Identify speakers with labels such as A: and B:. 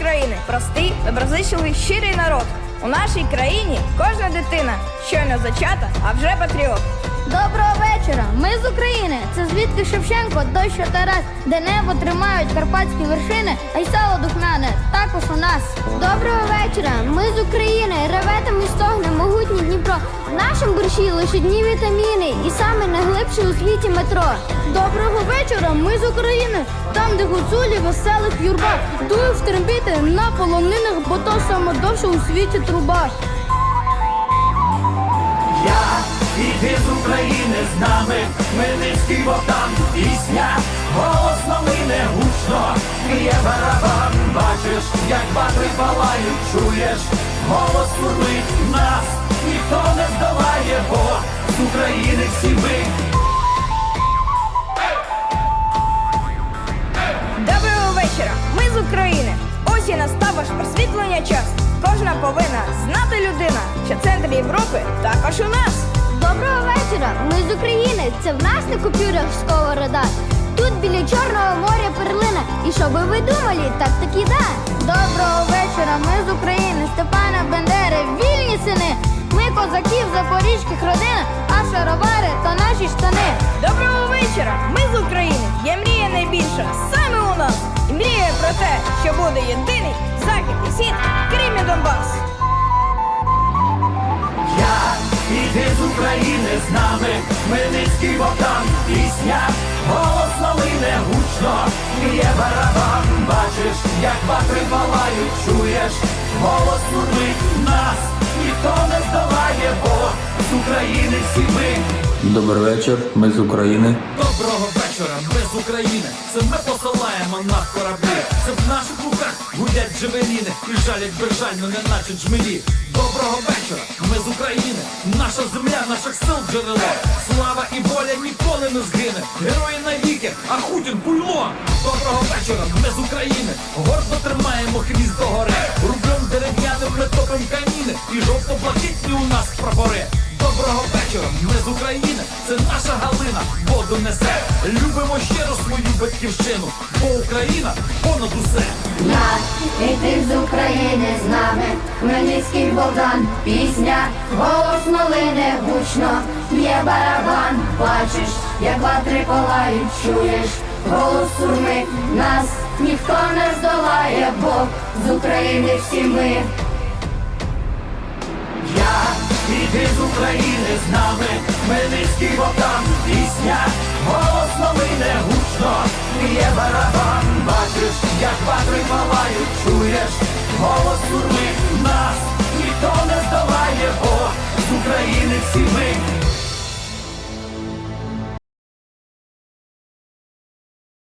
A: України простий, доброзичливий, щирий народ. У нашій країні кожна дитина щойно зачата, а вже патріот.
B: Доброго вечора! Ми з України. Це звідки Шевченко, дощ та Тарас, де небо тримають карпатські вершини, а й сало духмяне також у нас. Доброго вечора! Ми з України. Реве там і стогне могутній Дніпро. В нашому борщі лише дні вітаміни і саме найглибше у світі метро. Доброго вечора! Ми з України. Там, де гуцулі веселих юрба, дують втрембіти на полонинах, бо то саме довше у світі труба.
C: Я іди з України з нами, Хмельницький Богдан, пісня, голос новини гучно, є барабан, бачиш, як батри палають, чуєш, голос сурмить з України всі ми.
A: Доброго вечора! Ми з України. Ось і настав ваш просвітлення час. Кожна повинна знати людина, що центр Європи також у нас.
B: Доброго вечора! Ми з України. Це в нас на купюрах сковорода. Тут біля Чорного моря перлина. І що би ви думали, так таки да. Запорізьких родин, а шаровари то наші штани.
A: Доброго вечора! Ми з України. Є мрія найбільша саме у нас. І мріє про те, що буде єдиний захід і схід, Крим і Донбас.
C: Я іди з України з нами, Хмельницький Богдан, пісня, голос новини гучно, є барабан, бачиш, як батри палають, чуєш, голос сурмить нас, ніхто не здолає, бо з України всі ми.
D: Добрий вечір, ми з України.
E: Доброго вечора, ми з України. Це ми посилаємо на кораблі. Це в наших руках гудять джевеліни і жалять безжально, не наче джмелі. Доброго вечора, ми з України. Наша земля, наших сил джерело. Слава і воля ніколи не згине. Герої навіки, а Хутін буйло. Доброго вечора, ми з України. Гордо тримаємо хвіст до гори. Рублем дерев'яним ми топим каміни. І жовто-блакитні у нас прапори. Доброго вечора, ми з України, це наша Галина, воду несе. Любимо щиро свою батьківщину, бо Україна понад усе.
F: На, і ти з України з нами, Хмельницький Богдан, пісня, голос малини гучно, є барабан, бачиш, як ватри палають, чуєш, голос сурми, нас ніхто не здолає, бо з України всі ми.
C: Іди з України з нами, Хмельницький Богдан, пісня, голос новине гучно, є барабан, бачиш, як патри палають, чуєш, голос сурмить нас, ніхто не здолає, бо з України всі ми.